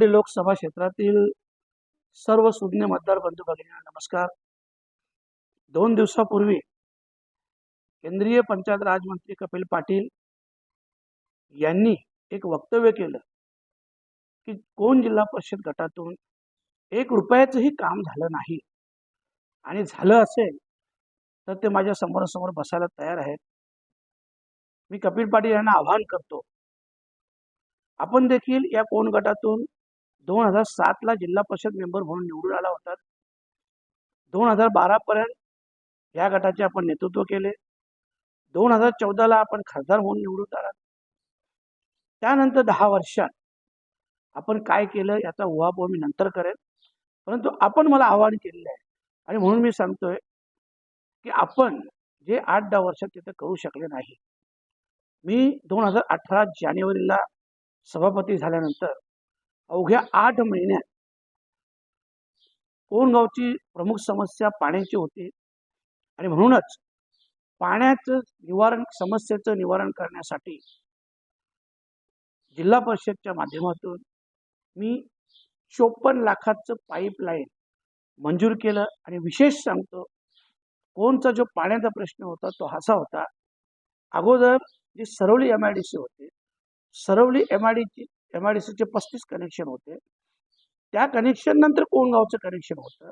भिवंडी लोकसभा क्षेत्रातील सर्व सुज्ञ मतदार बंधू भगिनींना नमस्कार. दोन दिवसापूर्वी केंद्रीय पंचायत राजमंत्री कपिल पाटील यांनी एक वक्तव्य केलं की कोण जिल्हा परिषद गटातून एक रुपयाचंही काम झालं नाही आणि झालं असेल तर ते माझ्या समोरासमोर बसायला तयार आहेत. मी कपिल पाटील यांना आवाहन करतो. आपण देखील या कोण गटातून दोन हजार सातला जिल्हा परिषद मेंबर म्हणून निवडून आला होता. दोन हजार बारा पर्यंत या गटाचे आपण नेतृत्व केले. दोन हजार चौदाला आपण खासदार म्हणून निवडून आलात त्यानंतर दहा वर्षात आपण काय केलं याचा उहापोह मी नंतर करेन. परंतु आपण मला आव्हान केलेलं आहे. आणि म्हणून मी सांगतोय की आपण जे आठ दहा वर्षात तिथं करू शकले नाही. मी दोन हजार अठरा जानेवारीला सभापती झाल्यानंतर अवघ्या आठ महिन्यात कोणगावची प्रमुख समस्या पाण्याची होती. आणि म्हणूनच पाण्याचं निवारण समस्येचं निवारण करण्यासाठी जिल्हा परिषदच्या माध्यमातून मी चोपन्न लाखाचं पाईपलाईन मंजूर केलं. आणि विशेष सांगतो कोणचा जो पाण्याचा प्रश्न होता तो असा होता अगोदर जी Saravali M I D C होते सरवली एम आय डीची एम आय डी सीचे पस्तीस कनेक्शन होते. त्या कनेक्शन नंतर कोणगावचं कनेक्शन होतं.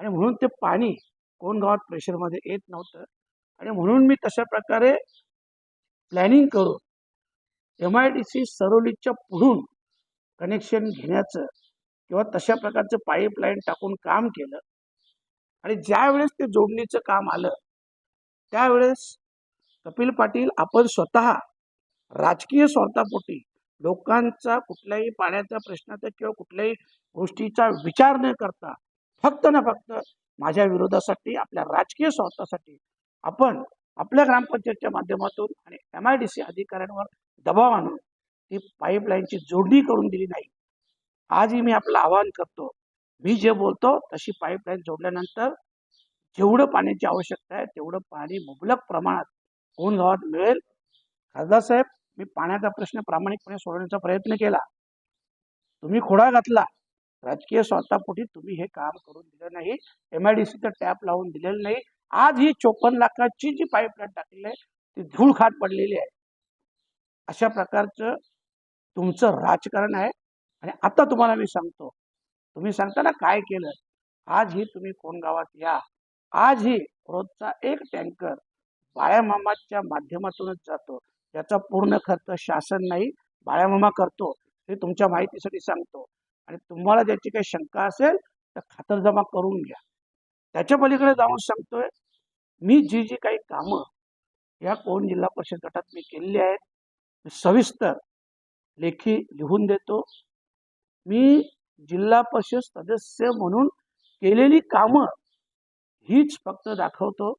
आणि म्हणून ते पाणी कोणगावात प्रेशरमध्ये येत नव्हतं. आणि म्हणून मी तशा प्रकारे प्लॅनिंग करून एम आय डी सी सरोलीच्या पुढून कनेक्शन घेण्याचं किंवा तशा प्रकारचं पाईपलाईन टाकून काम केलं. आणि ज्यावेळेस ते जोडणीचं काम आलं त्यावेळेस कपिल पाटील आपण स्वतः राजकीय स्वार्थापोटी लोकांचा कुठल्याही पाण्याच्या प्रश्नाचा किंवा कुठल्याही गोष्टीचा विचार न करता फक्त ना फक्त माझ्या विरोधासाठी आपल्या राजकीय स्वार्थासाठी आपण आपल्या ग्रामपंचायतच्या माध्यमातून आणि एम आय डी सी अधिकाऱ्यांवर दबाव आणून ती पाईपलाईनची जोडणी करून दिली नाही. आजही मी आपलं आवाहन करतो. मी जे बोलतो तशी पाईपलाईन जोडल्यानंतर जेवढं पाण्याची आवश्यकता आहे तेवढं पाणी मुबलक प्रमाणात कोण गावात मिळेल? खासदार साहेब मी पाण्याचा प्रश्न प्रामाणिकपणे सोडवण्याचा प्रयत्न केला. तुम्ही खोडा घातला. राजकीय स्वार्थापोटी तुम्ही हे काम करून दिलं नाही. एम आय डी सीचं टॅप लावून दिलेलं नाही. आज ही चोपन्न लाखाची जी पाईपलाईन टाकलेली आहे ती धूळ खात पडलेली आहे. अशा प्रकारचं तुमचं राजकारण आहे. आणि आता तुम्हाला मी सांगतो. तुम्ही सांगता ना काय केलं? आज ही तुम्ही कोण गावात या. आज ही रोजचा एक टँकर बाळ्यामामाच्या माध्यमातूनच जातो. याचा पूर्ण खर्च शासन नाही बाळामामा करतो हे तुमच्या माहितीसाठी सांगतो. आणि तुम्हाला ज्याची काही शंका असेल तर खातरजमा करून घ्या. त्याच्या पलीकडे जाऊन सांगतोय मी जी जी काही कामं या कोण जिल्हा परिषद गटात मी केलेली आहेत मी सविस्तर लेखी लिहून देतो. मी जिल्हा परिषद सदस्य म्हणून केलेली कामं हीच फक्त दाखवतो.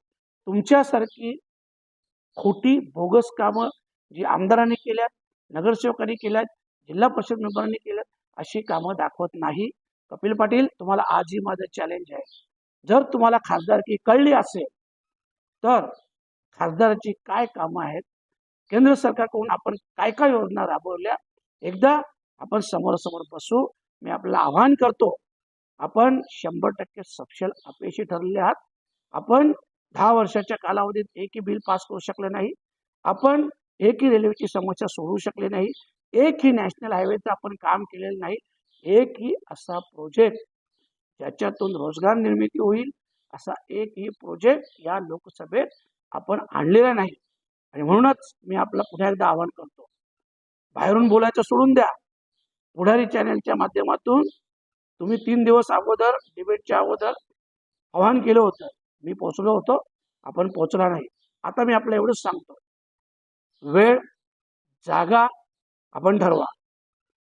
तुमच्यासारखी खोटी बोगस कामं जी आमदारांनी केल्यात नगरसेवकांनी केल्यात जिल्हा परिषद मेंबरांनी केल्यात अशी कामं दाखवत नाही. कपिल पाटील तुम्हाला आजही माझं चॅलेंज आहे. जर तुम्हाला खासदारकी कळली असेल तर खासदाराची काय कामं आहेत? केंद्र सरकारकडून आपण काय काय योजना राबवल्या? एकदा आपण समोरासमोर बसू. मी आपल्याला आवाहन करतो आपण शंभर टक्के सक्षम अपयशी ठरले आहात. आपण दहा वर्षाच्या कालावधीत एकही बिल पास करू शकले नाही. आपण एकही रेल्वेची समस्या सोडवू शकले नाही. एकही नॅशनल हायवेचं आपण काम केलेलं नाही. एकही असा प्रोजेक्ट ज्याच्यातून रोजगार निर्मिती होईल असा एकही प्रोजेक्ट या लोकसभेत आपण आणलेला नाही. आणि म्हणूनच मी आपलं पुन्हा एकदा आवाहन करतो बाहेरून बोलायचं सोडून द्या. पुढारी चॅनलच्या माध्यमातून तुम्ही तीन दिवस अगोदर डिबेटच्या अगोदर आवाहन केलं होतं. मी पोचलो होतो. आपण पोहोचणार नाही. आता मी आपलं एवढंच सांगतो. वेळ जागा आपण ठरवा.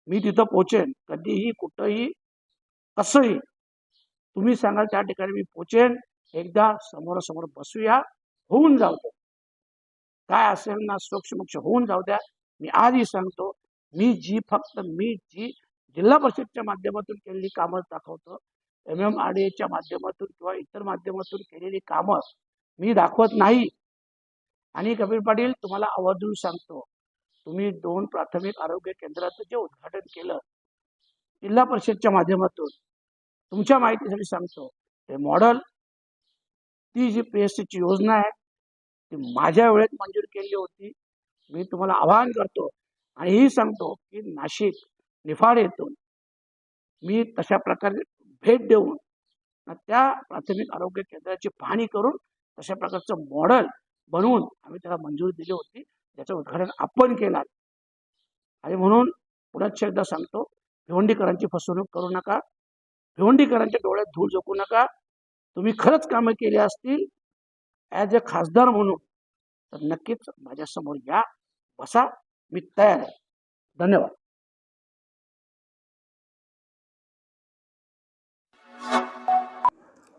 मी तिथं पोचेन. कधीही कुठंही कसंही. तुम्ही सांगाल त्या ठिकाणी मी पोचेन. एकदा समोरासमोर बसूया. होऊन जाऊ द्या. काय असेल ना सोक्षमोक्ष होऊन जाऊ द्या. मी आजही सांगतो मी जी फक्त मी जी जिल्हा परिषदच्या माध्यमातून केलेली कामं दाखवतो एम एम आर डी एच्या माध्यमातून किंवा इतर माध्यमातून केलेली कामं मी दाखवत नाही. आणि कबीर पाटील तुम्हाला आवर्जून सांगतो तुम्ही दोन प्राथमिक आरोग्य केंद्राचं जे उद्घाटन केलं जिल्हा परिषदच्या माध्यमातून तुमच्या माहितीसाठी सांगतो हे मॉडल ती जी पी एस सीची योजना आहे ती माझ्या वेळेत मंजूर केली होती. मी तुम्हाला आवाहन करतो आणि ही सांगतो की नाशिक निफाड येथून मी तशा प्रकारे भेट देऊन त्या प्राथमिक आरोग्य केंद्राची पाहणी करून तशा प्रकारचं मॉडेल बनवून आम्ही त्याला मंजुरी दिली होती. त्याचं उद्घाटन आपण केलं. आणि म्हणून पुन्हा एकदा सांगतो भिवंडीकरांची फसवणूक करू नका. भिवंडीकरांच्या डोळ्यात धूळ झोकू नका. तुम्ही खरंच कामं केली असतील ॲज अ खासदार म्हणून. तर नक्कीच माझ्यासमोर या. बसा. मी तयार आहे. धन्यवाद.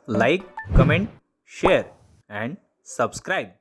Like comment share and subscribe.